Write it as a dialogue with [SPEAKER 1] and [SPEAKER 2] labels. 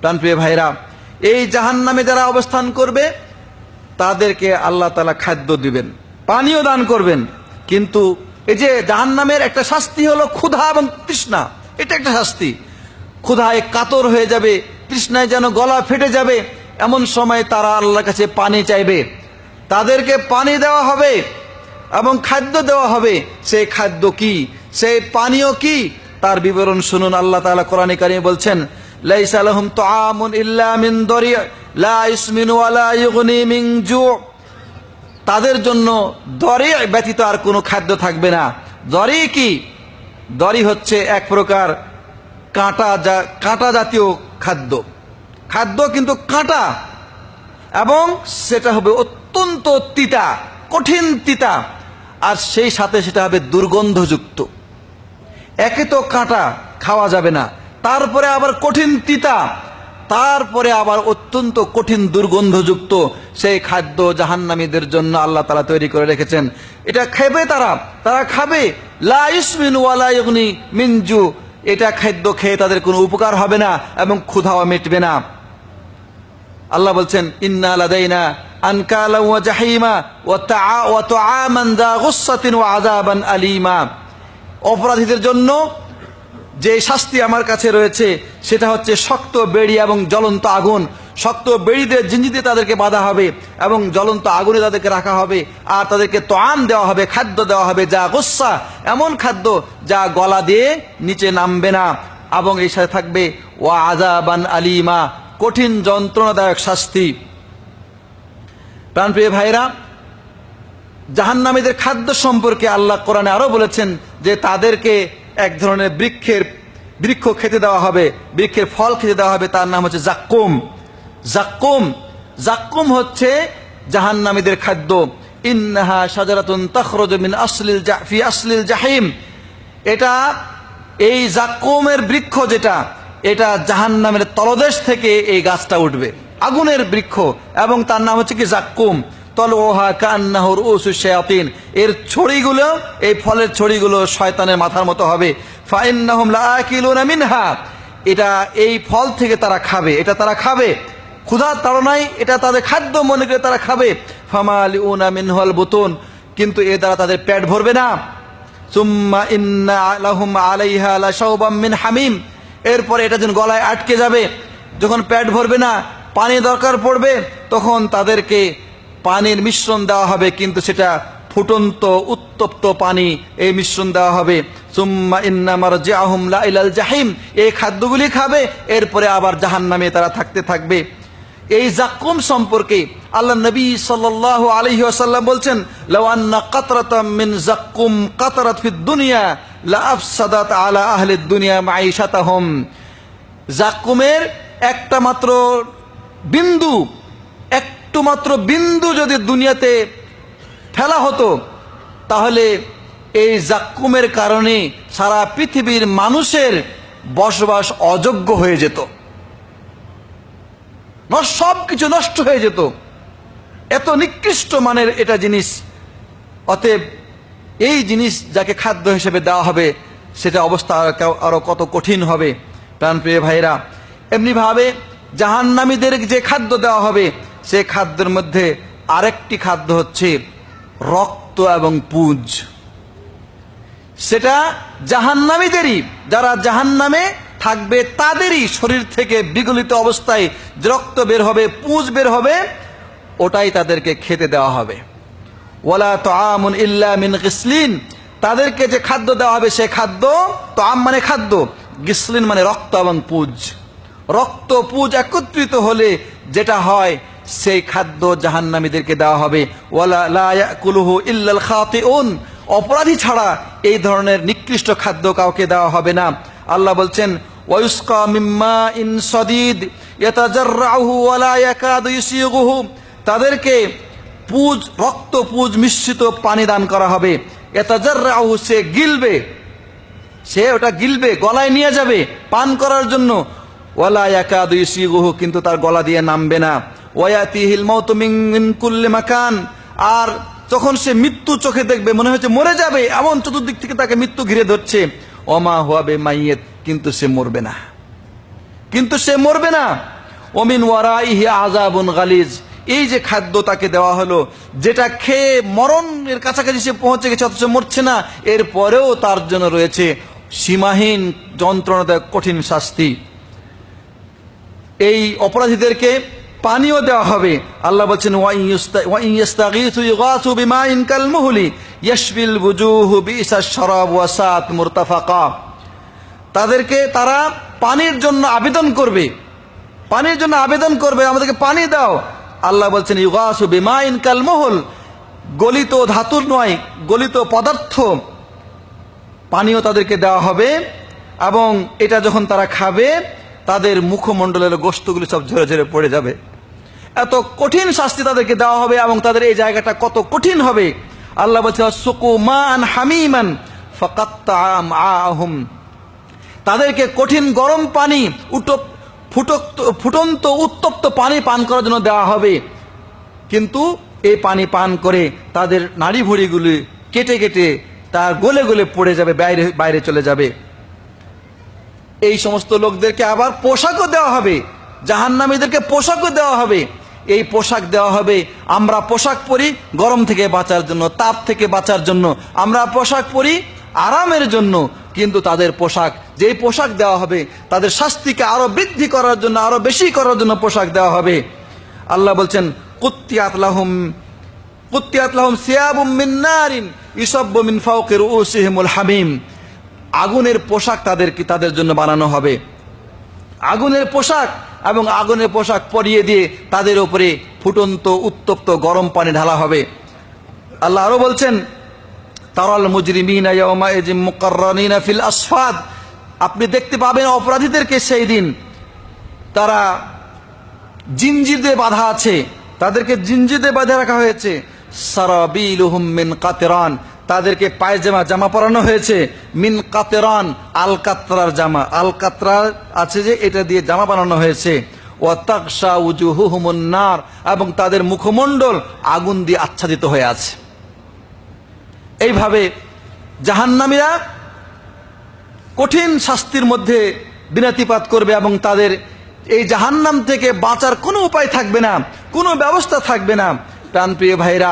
[SPEAKER 1] প্রাণপ্রিয় ভাইরা, এই জাহান নামে যারা অবস্থান করবে, তাদেরকে আল্লাহ তালা খাদ্য দিবেন, পানীয় দান করবেন। কিন্তু এই যে জাহান নামের একটা শাস্তি হলো ক্ষুধা এবং তৃষ্ণা, এটা একটা শাস্তি। ক্ষুধায় কাতর হয়ে যাবে, তৃষ্ণায় যেন গলা ফেটে যাবে, এমন সময় তারা আল্লাহর কাছে পানি চাইবে। তাদেরকে পানি দেওয়া হবে এবং খাদ্য দেওয়া হবে। সেই খাদ্য কি? সেই পানীয় কি? তার বিবরণ শুনুন, আল্লাহ তাআলা কোরআনে কারিমে বলছেন তাদের জন্য দরে ব্যতীত আর কোনো খাদ্য থাকবে না। দরি কি? দরি হচ্ছে এক প্রকার কাঁটা যা, কাঁটা জাতীয় খাদ্য। খাদ্য কিন্তু কাঁটা। এবং সেটা হবে অত্যন্ত তিতা, কঠিন তিতা। আর সেই সাথে সেটা হবে দুর্গন্ধযুক্ত। একে তো কাঁটা, খাওয়া যাবে না। তারপরে আবার কঠিন তিতা, তারপরে আবার অত্যন্ত কঠিন দুর্গন্ধযুক্ত সেই খাদ্য জাহান্নামীদের জন্য আল্লাহ তালা তৈরি করে রেখেছেন। এটা খাবে তারা তারা খাবে। মিনজু, এটা খাদ্য খেয়ে তাদের কোনো উপকার হবে না এবং ক্ষুধাও মিটবে না। আল্লাহ বলছেন, ইন্না লাদাইনা আনকালা ওয়া জাহিমা ওয়া তাআ আলিমা। অপরাধীদের জন্য যে শাস্তি আমার কাছে রয়েছে, সেটা হচ্ছে শক্ত বেড়ি এবং জ্বলন্ত আগুন। শক্ত বেড়িতে জিঞ্জিতে তাদেরকে বাঁধা হবে এবং জ্বলন্ত আগুনে তাদেরকে রাখা হবে। আর তাদেরকে তোয়ান দেওয়া হবে, খাদ্য দেওয়া হবে, যা গোসা, এমন খাদ্য যা গলা দিয়ে নিচে নামবে না। এবং এই সাথে থাকবে, ওয়া আজাবান আলিমা, কঠিন যন্ত্রণাদায়ক শাস্তি। প্রাণপ্রিয় ভাইরা জাহান্নামীদের খাদ্য সম্পর্কে আল্লাহ কোরআনে আরও বলেছেন যে তাদেরকে এক ধরনের বৃক্ষের, বৃক্ষ খেতে দেওয়া হবে, বৃক্ষের ফল খেতে দেওয়া হবে, তার নাম হচ্ছে জাক্কুম। জাক্কুম জাক্কুম হচ্ছে জাহান্নামীদের খাদ্য। ইন্নাহা সাজারাতুন তখরজ মিন আসলিল জা- ফি আসলিল জাহিম। এটা এই জাক্কুমের বৃক্ষ যেটা, এটা জাহান্নামের তলদেশ থেকে এই গাছটা উঠবে। আগুনের বৃক্ষ এবং তার নাম হচ্ছে কি জাক্কুম। তলোহা কান্নাহুর উসুশায়াতিন এর ছড়িগুলো, এই ফলের ছড়িগুলো শয়তানের মাথার মতো হবে। ফাইন্নাহুম লাআকিলুনা মিনহা। এটা এই ফল থেকে তারা খাবে। এটা তারা খাবে। ক্ষুধার তাড়নায় এটা তাদের খাদ্য মনে করে তারা খাবে। ফামালিউনা মিনহুল বুতুন। কিন্তু এ দ্বারা তাদের পেট ভরবে না। সুম্মা ইন্না লাহুম আলাইহা লাশাওবাম মিন হামিম। এরপরে এটা যেন গলায় আটকে যাবে, যখন পেট ভরবে না, পানি দরকার পড়বে, তখন তাদেরকে পানির মিশ্রণ দেওয়া হবে, কিন্তু সেটা ফুটন্ত, উত্তপ্ত পানি এই মিশ্রণ দেওয়া হবে। সুম্মা ইন্না মারজিআহুম লা ইলাল জাহিম এই খাদ্যগুলি খাবে, এরপরে আবার জাহান্নামে তারা থাকতে থাকবে। এই জাকুম সম্পর্কে আল্লাহ নবী সাল্লাল্লাহু আলাইহি ওয়াসাল্লাম বলছেন, লাউ আন্না কাতরাতাম মিন জাক্কুম কাতরাত দুনিয়া দুনিয়া জাক্কুমের একটা মাত্র বিন্দু একটু মাত্র বিন্দু যদি দুনিয়াতে ফেলা হতো, তাহলে এই জাক্কুমের কারণে সারা পৃথিবীর মানুষের বসবাস অযোগ্য হয়ে যেত। সব কিছু নষ্ট হয়ে যেত। এত নিকৃষ্ট মানের এটা জিনিস। অতএব এই জিনিস যাকে খাদ্য হিসেবে দেওয়া হবে, সেটা অবস্থা আর কত কঠিন হবে। প্রাণপ্রিয় ভাইরা এমনিভাবে জাহান্নামীদের যে খাদ্য দেওয়া হবে সে খাদ্যের মধ্যে আরেকটি খাদ্য হচ্ছে রক্ত এবং পুঁজ। সেটা জাহান্নামীদেরই, যারা জাহান্নামে থাকবে তাদেরই শরীর থেকে বিগলিত অবস্থায় রক্ত বের হবে, পুঁজ বের হবে, ওটাই তাদেরকে খেতে দেওয়া হবে। ওয়ালা তো আমন ইল্লা গিসলিন। তাদেরকে যে খাদ্য দেওয়া হবে সে খাদ্য তো আম মানে খাদ্য, গিসলিন মানে রক্ত এবং পুজ। রক্ত, পুজ একত্রিত হলে যেটা হয় সেই খাদ্য জাহান্নামীদেরকে দেওয়া হবে। ইল্লাল অপরাধী ছাড়া এই ধরনের নিকৃষ্ট খাদ্য কাউকে দেওয়া হবে না। আল্লাহ বলছেন মিম্মা ইন সদিদ ইয়াতাজাররাহু তাদেরকে পুজ, রক্ত পুজ মিশ্রিত পানি দান করা হবে। এতাজাররাহু সে গিলবে। সে ওটা গিলবে, গলায় নিয়ে যাবে পান করার জন্য। ওয়ালা ইয়াকাদু ইউসিগুহু কিন্তু তার গলা দিয়ে নামবে না। কুল্লি আর যখন সে মৃত্যু চোখে দেখবে, মনে হচ্ছে মরে যাবে, এমন চতুর্দিক থেকে তাকে মৃত্যু ঘিরে ধরছে। অমা হুয়াবে মাইয়েত, কিন্তু সে মরবে না। কিন্তু সে মরবে না। অমিন ওয়ারাইহি আজাবুন গালিজ। এই যে খাদ্য তাকে দেওয়া হলো, যেটা খেয়ে মরণের কাছাকাছি সে পৌঁছে গেছে, অথচ মরছে না এরপরেও তার জন্য রয়েছে সীমাহীন যন্ত্রণাদায়ক কঠিন শাস্তি। এই অপরাধীদেরকে পানিও দেওয়া হবে। আল্লাহ বলছেন তাদেরকে তারা পানির জন্য আবেদন করবে। পানির জন্য আবেদন করবে, আমাদেরকে পানি দাও। আল্লাহ বলছেন ইউগাসু বিমাইন কালমহল, গলিত ধাতুর নয়, গলিত পদার্থ। পানীয় তাদেরকে দেওয়া হবে এবং এটা যখন তারা খাবে তাদের মুখমণ্ডলের গোস্তগুলি সব ঝরে ঝরে পড়ে যাবে। এত কঠিন শাস্তি তাদেরকে দেওয়া হবে এবং তাদের এই জায়গাটা কত কঠিন হবে। আল্লাহ বলছে, সুকু মান হামিমান ফকাত্তাম আহম। তাদেরকে কঠিন গরম পানি উটপ ফুটক্ত, ফুটন্ত, উত্তপ্ত পানি পান করার জন্য দেওয়া হবে। কিন্তু এই পানি পান করে তাদের নাড়ি ভুড়িগুলি কেটে কেটে তার গলে গলে পড়ে যাবে, বাইরে বাইরে চলে যাবে। এই সমস্ত লোকদেরকে আবার পোশাকও দেওয়া হবে, জাহান্নামীদেরকে পোশাকও দেওয়া হবে। এই পোশাক দেওয়া হবে, আমরা পোশাক পরি গরম থেকে বাঁচার জন্য, তাপ থেকে বাঁচার জন্য। আমরা পোশাক পরি আরামের জন্য, কিন্তু তাদের পোশাক, যেই পোশাক দেওয়া হবে, তাদের শাস্তিকে আরও বৃদ্ধি করার জন্য, আরও বেশি করার জন্য পোশাক দেওয়া হবে। আল্লাহ বলছেন, কুত্তিয়াত লাহুম কুত্তিয়াত লাহুম সিয়াবুম মিন নারিন ইসাব্বু মিন হামিম। আগুনের পোশাক তাদেরকে তাদের জন্য বানানো হবে। আগুনের পোশাক এবং আগুনের পোশাক পরিয়ে দিয়ে তাদের উপরে ফুটন্ত, উত্তপ্ত, গরম পানি ঢালা হবে। আল্লাহ আরও বলছেন, তারাল মুজরিমিনা ফিল আসফাদ। আপনি দেখতে পাবেন অপরাধীদেরকে সেই দিন তারা জিঞ্জির দিয়ে বাঁধা আছে। তাদেরকে জিঞ্জির বাঁধা রাখা হয়েছে। সারাবিলুহুম মিন কাতেরান। তাদেরকে পায়জামা জামা পরানো হয়েছে। মিন কাতেরান আল কাতরার জামা। আল কাতরার আছে যে, এটা দিয়ে জামা বানানো হয়েছে। ওয়াতাকশা উজুহুহুমুন নার, এবং তাদের মুখমণ্ডল আগুন দিয়ে আচ্ছাদিত হয়ে আছে। এইভাবে জাহান্নামীরা কঠিন শাস্তির মধ্যে বিনাতিপাত করবে এবং তাদের এই জাহান্নাম থেকে বাঁচার কোনো উপায় থাকবে না, কোনো ব্যবস্থা থাকবে না। প্রাণপ্রিয় ভাইরা